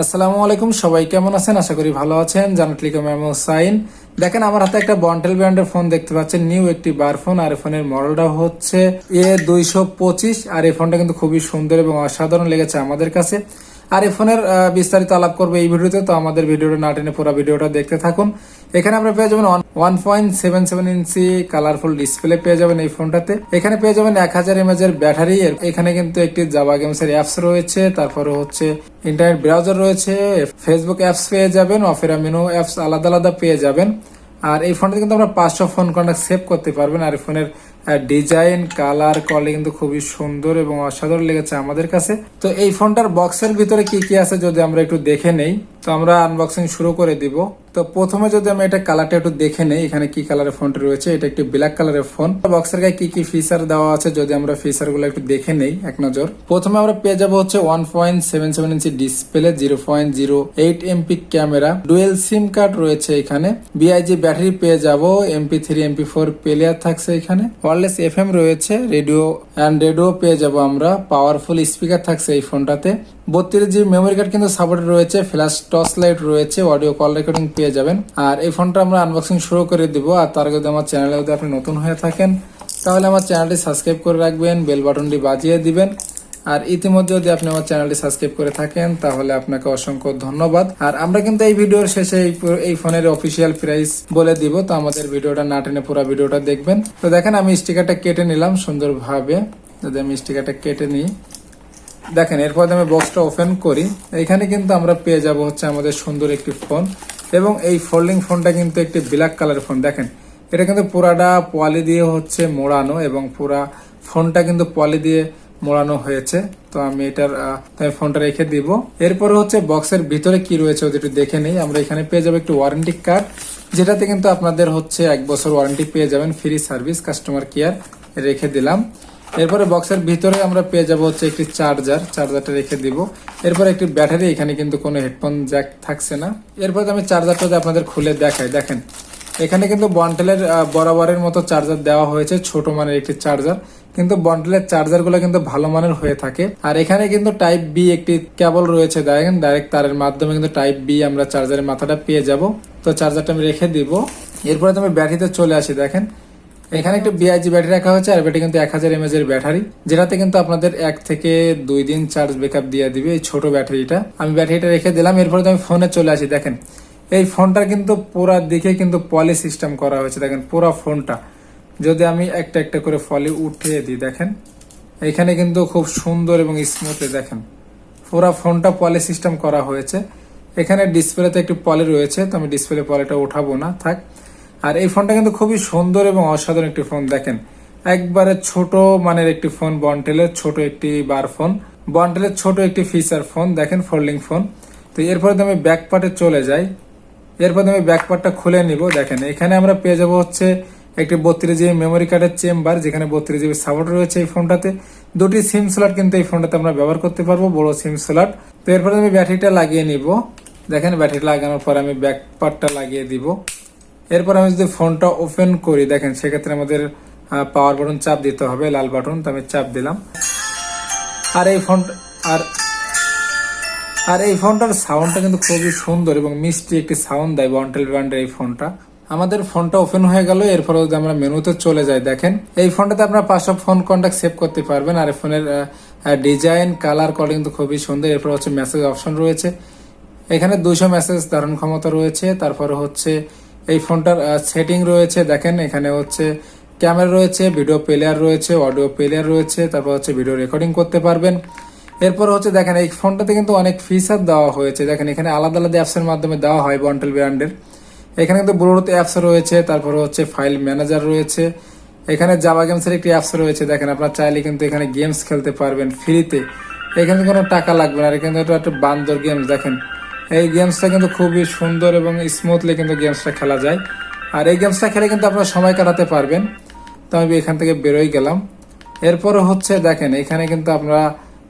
আসসালামু আলাইকুম, সবাই কেমন আছেন? আশা করি ভালো আছেন। জানাতলিকম আমি সাইন। দেখেন, আমার হাতে একটা বন্টেল ব্র্যান্ডের ফোন দেখতে পাচ্ছেন। নিউ একটি বার ফোন আর ফোনের মডেলটা হচ্ছে এ দুইশো পঁচিশ। আর এই ফোনটা কিন্তু খুবই সুন্দর এবং অসাধারণ লেগেছে আমাদের কাছে। আর এই ফোনের বিস্তারিত আলাপ করবে এই ভিডিওতে, তো আমাদের ভিডিওটা না টেনে পুরো ভিডিওটা দেখতে থাকুন। এখানে আমরা পেয়ে যাবেন one point seven seven inch colourful display পেয়ে যাবেন এই ফোনটাতে। এখানে পেয়ে যাবেন এক হাজার এমএজ এর ব্যাটারি এখানে কিন্তু একটি জাবা গেমস এর অ্যাপস রয়েছে। তারপর হচ্ছে ইন্টারনেট ব্রাউজার রয়েছে। ফেসবুক অ্যাপস পেয়ে যাবেন অফেরা মেনু অ্যাপস আলাদা আলাদা পেয়ে যাবেন। আর এই ফোনটাতে কিন্তু আমরা পাঁচশো ফোন কন্ট্যাক্ট সেভ করতে পারবেন। আর এই ফোনের ডিজাইন কালার কোয়ালিটি কিন্তু খুবই সুন্দর এবং অসাধারণ লেগেছে আমাদের কাছে। তো এই ফোনটার বক্সের ভিতরে কি কি আছে যদি আমরা একটু দেখে নেই, তো আমরা আনবক্সিং শুরু করে দিব। তো প্রথমে যদি আমি এটা কালারটা একটু দেখে নেই, এখানে কি কালারের ফোনটা রয়েছে, এটা একটি ব্ল্যাক কালারের ফোন বক্সের গায়ে কি কি ফিচার দেওয়া আছে যদি আমরা ফিচারগুলো একটু দেখে নেই, এক নজর। প্রথমে আমরা পেয়ে যাব হচ্ছে one point seven seven inch display zero point zero eight MP camera dual SIM card রয়েছে এখানে। বিআইজি ব্যাটারি পেয়ে যাব MP three MP four player থাকছে এখানে। ওয়ারলেস এফ রয়েছে রেডিও অ্যান্ড রেডিও পেয়ে যাব আমরা। পাওয়ারফুল স্পিকার থাকছে এই ফোনটাতে বত্রিশ জিবি মেমোরি কার্ড কিন্তু সাপোর্ট রয়েছে ফ্ল্যাশ টর্চ লাইট রয়েছে অডিও কল রেকর্ডিং পেয়ে যাবেন। আর এই ফোনটা আমরা আনবক্সিং শুরু করে দিব, আর তার যদি আমার চ্যানেলে যদি আপনি নতুন হয়ে থাকেন, তাহলে আমার চ্যানেলটি সাবস্ক্রাইব করে রাখবেন বেল বাটনটি বাজিয়ে দিবেন। আর ইতিমধ্যে যদি আপনি আমার চ্যানেলটি সাবস্ক্রাইব করে থাকেন, তাহলে আপনাকে অসংখ্য ধন্যবাদ। আর আমরা কিন্তু এই ভিডিওর শেষে এই ফোনের অফিসিয়াল প্রাইস বলে দিব, তো আমাদের ভিডিওটা না টেনে পুরো ভিডিওটা দেখবেন। তো দেখেন, আমি স্টিকারটা কেটে নিলাম সুন্দরভাবে। যদি আমি স্টিকারটা কেটে নিই, দেখেন, এরপর আমি বক্সটা ওপেন করি, এখানে কিন্তু আমরা পেয়ে যাব হচ্ছে আমাদের সুন্দর একটি ফোন এবং এই ফোল্ডিং ফোনটা কিন্তু একটি ব্ল্যাক কালার ফোন দেখেন। এটা কিন্তু পুরাটা পলি দিয়ে হচ্ছে মোড়ানো এবং পুরা ফোনটা কিন্তু পলি দিয়ে মোড়ানো হয়েছে। তো আমি এটার ফোনটা রেখে দিব। এরপরে হচ্ছে বক্সের ভিতরে কি রয়েছে ওদের একটু দেখে নেই। আমরা এখানে পেয়ে যাব একটু ওয়ারেন্টি কার্ড যেটাতে কিন্তু আপনাদের হচ্ছে এক বছর ওয়ারেন্টি পেয়ে যাবেন ফ্রি সার্ভিস কাস্টমার কেয়ার রেখে দিলাম। এরপরে বক্সের ভিতরে আমরা পেয়ে যাব হচ্ছে একটি চার্জার চার্জারটা রেখে দিব। এরপর একটি ব্যাটারি এখানে কিন্তু কোনো হেডফোন জ্যাক থাকছে না। এরপর আমি চার্জারটা যদি আপনাদের খুলে দেখাই, দেখেন। এখানে কিন্তু বন্টেলের বরাবরের মতো চার্জার দেওয়া হয়েছে, ছোট মানের একটি চার্জার কিন্তু বন্টেলের চার্জারগুলো কিন্তু ভালো মানের হয়ে থাকে। আর এখানে কিন্তু টাইপ বি একটি কেবল রয়েছে, দেখেন ডাইরেক্ট তারের মাধ্যমে কিন্তু টাইপ বি আমরা চার্জারের মাথাটা পেয়ে যাব। তো চার্জারটা আমি রেখে দিব। এরপরে তুমি ব্যাটারিতে চলে আসি, দেখেন। এখানে একটু বিআইজি ব্যাটারি রাখা হয়েছে, আর ব্যাটারি কিন্তু এক হাজার এমএজ এর ব্যাটারি, যেটাতে কিন্তু আপনাদের এক থেকে দুই দিন চার্জ ব্যাকআপ দিয়ে দিবে এই ছোট ব্যাটারিটা। আমি ব্যাটারিটা রেখে দিলাম, এরপরে তো আমি ফোনে চলে আসি, দেখেন। এই ফোনটা কিন্তু পুরা দিকে কিন্তু পলি সিস্টেম করা হয়েছে, দেখেন, পুরো ফোনটা যদি আমি একটা একটা করে ফলে উঠিয়ে দিই, দেখেন। এখানে কিন্তু খুব সুন্দর এবং স্মুথলি দেখেন। পুরো ফোনটা পলি সিস্টেম করা হয়েছে। এখানে ডিসপ্লেতে একটু পলি রয়েছে, তো আমি ডিসপ্লে পলিটা উঠাবো না, থাক। আর এই ফোনটা কিন্তু খুবই সুন্দর এবং অসাধারণ একটি ফোন, দেখেন। একবারে ছোট মানের একটি ফোন বন্টেলের ছোট একটি বার ফোন বন্টেলের ছোট একটি ফিচার ফোন দেখেন ফোল্ডিং ফোন তো এরপরে আমি ব্যাক পার্টে চলে যাই, এরপর আমি ব্যাক পার্টটা খুলে নিব, দেখেন, এখানে আমরা পেয়ে যাব হচ্ছে একটি বত্রিশ জিবি মেমোরি কার্ডের চেম্বার যেখানে বত্রিশ জিবি সাপোর্ট রয়েছে এই ফোনটাতে দুটি সিম স্লট কিন্তু এই ফোনটাতে আমরা ব্যবহার করতে পারব, বড় সিম স্লট তো এরপরে আমি ব্যাটারিটা লাগিয়ে নিব। দেখেন ব্যাটারি লাগানোর পর আমি ব্যাক পার্টটা লাগিয়ে দিব। এরপর আমি যদি ফোনটা ওপেন করি, দেখেন সেক্ষেত্রে আমাদের পাওয়ার বাটন চাপ দিতে হবে, লাল বাটন তো আমি চাপ দিলাম। আর এই ফোন আর আর এই ফোনটার সাউন্ডটা কিন্তু খুবই সুন্দর এবং মিষ্টি একটি সাউন্ড দেয় বন্টেল ব্র্যান্ডের এই ফোনটা আমাদের ফোনটা ওপেন হয়ে গেল, এরপরে যদি আমরা মেনুতে চলে যাই, দেখেন, এই ফোনটাতে আপনার পাঁচশো ফোন কন্ট্যাক্ট সেভ করতে পারবেন, আর ফোনের ডিজাইন কালার কলিং তো খুবই সুন্দর, এরপর হচ্ছে মেসেজ অপশন রয়েছে। এখানে দুইশো মেসেজ ধারণ ক্ষমতা রয়েছে, তারপরে হচ্ছে এই ফোনটার সেটিং রয়েছে, দেখেন, এখানে হচ্ছে ক্যামেরা রয়েছে ভিডিও প্লেয়ার রয়েছে অডিও প্লেয়ার রয়েছে, তারপর হচ্ছে ভিডিও রেকর্ডিং করতে পারবেন। এরপর হচ্ছে দেখেন, এই ফোনটাতে কিন্তু অনেক ফিচার দেওয়া হয়েছে, দেখেন, এখানে আলাদা আলাদা অ্যাপসের মাধ্যমে দেওয়া হয় বন্টেল ব্র্যান্ডের এখানে কিন্তু ব্লুটুথ অ্যাপস রয়েছে, তারপরে হচ্ছে ফাইল ম্যানেজার রয়েছে। এখানে জাভা গেমসের একটি অ্যাপস রয়েছে, দেখেন আপনার চাইলে কিন্তু এখানে গেমস খেলতে পারবেন ফ্রিতে এখানে কোনো টাকা লাগবে না, আর এখানে একটা একটা বান্দর গেমস দেখেন। এই গেমসটা কিন্তু খুবই সুন্দর এবং স্মুথলি কিন্তু গেমসটা খেলা যায়। আর এই গেমসটা খেলে কিন্তু আপনারা সময় কাটাতে পারবেন। তো আমি এখান থেকে বেরোই গেলাম। এরপরে হচ্ছে, দেখেন, এখানে কিন্তু আমরা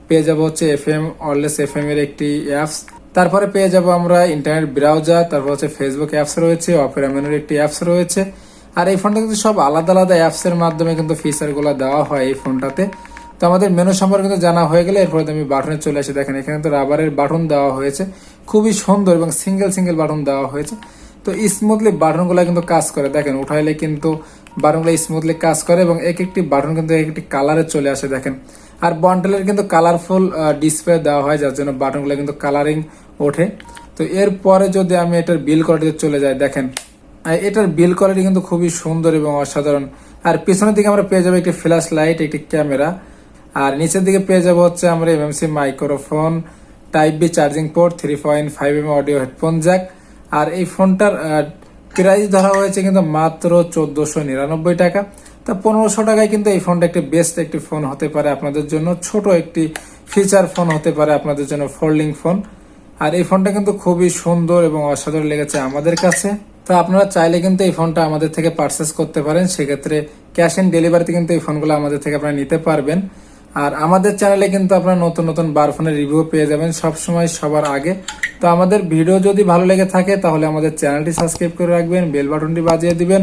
পেয়ে যাব হচ্ছে F M wireless F M এর একটি অ্যাপস তারপরে পেয়ে যাব আমরা ইন্টারনেট ব্রাউজার তারপর হচ্ছে ফেসবুক অ্যাপস রয়েছে অপেরা মেনুর একটি অ্যাপস রয়েছে। আর এই ফোনটা কিন্তু সব আলাদা আলাদা অ্যাপস এর মাধ্যমে কিন্তু ফিচারগুলো দেওয়া হয় এই ফোনটাতে তো আমাদের মেনু সম্পর্কে কিন্তু জানা হয়ে গেলে এরপরে আমি বাটনে চলে আসি। দেখেন, এখানে তো রাবারের বাটন দেওয়া হয়েছে। খুবই সুন্দর এবং সিঙ্গেল সিঙ্গেল বাটন দেওয়া হয়েছে। তো স্মুথলি বাটনগুলো কিন্তু কাজ করে। দেখেন, উঠাইলে কিন্তু বাটনগুলো স্মুথলি কাজ করে এবং এক একটি বাটন কিন্তু এক একটি কালারে চলে আসে। দেখেন আর বন্টেলের কিন্তু কালারফুল ডিসপ্লে দেওয়া হয়, যার জন্য বাটনগুলো কিন্তু কালারিং ওঠে। তো এরপরে যদি আমি এটার বিল কোয়ালিটিতে চলে যাই, দেখেন এটার বিল কোয়ালিটি কিন্তু খুবই সুন্দর এবং অসাধারণ। আর পিছনের দিকে আমরা পেয়ে যাব একটি ফ্ল্যাশ লাইট একটি ক্যামেরা আর নিচের দিকে পেয়ে যাব হচ্ছে আমরা MMC microphone type B charging port three point five M audio headphone jack আর এই ফোনটার প্রাইস ধরা হয়েছে কিন্তু মাত্র চোদ্দোশো নিরানব্বই টাকা। তা পনেরোশো টাকায় কিন্তু এই ফোনটা একটি বেস্ট একটি ফোন হতে পারে আপনাদের জন্য। ছোট একটি ফিচার ফোন হতে পারে আপনাদের জন্য ফোল্ডিং ফোন আর এই ফোনটা কিন্তু খুবই সুন্দর এবং অসাধারণ লেগেছে আমাদের কাছে। তো আপনারা চাইলে কিন্তু এই ফোনটা আমাদের থেকে পারচেস করতে পারেন। সেক্ষেত্রে ক্যাশ অন ডেলিভারিতে কিন্তু এই ফোনগুলো আমাদের থেকে আপনারা নিতে পারবেন। আর আমাদের চ্যানেলে কিন্তু আপনারা নতুন নতুন বার ফোনের রিভিউ পেয়ে যাবেন সবসময় সবার আগে। তো আমাদের ভিডিও যদি ভালো লেগে থাকে, তাহলে আমাদের চ্যানেলটি সাবস্ক্রাইব করে রাখবেন বেল বাটনটি বাজিয়ে দিবেন।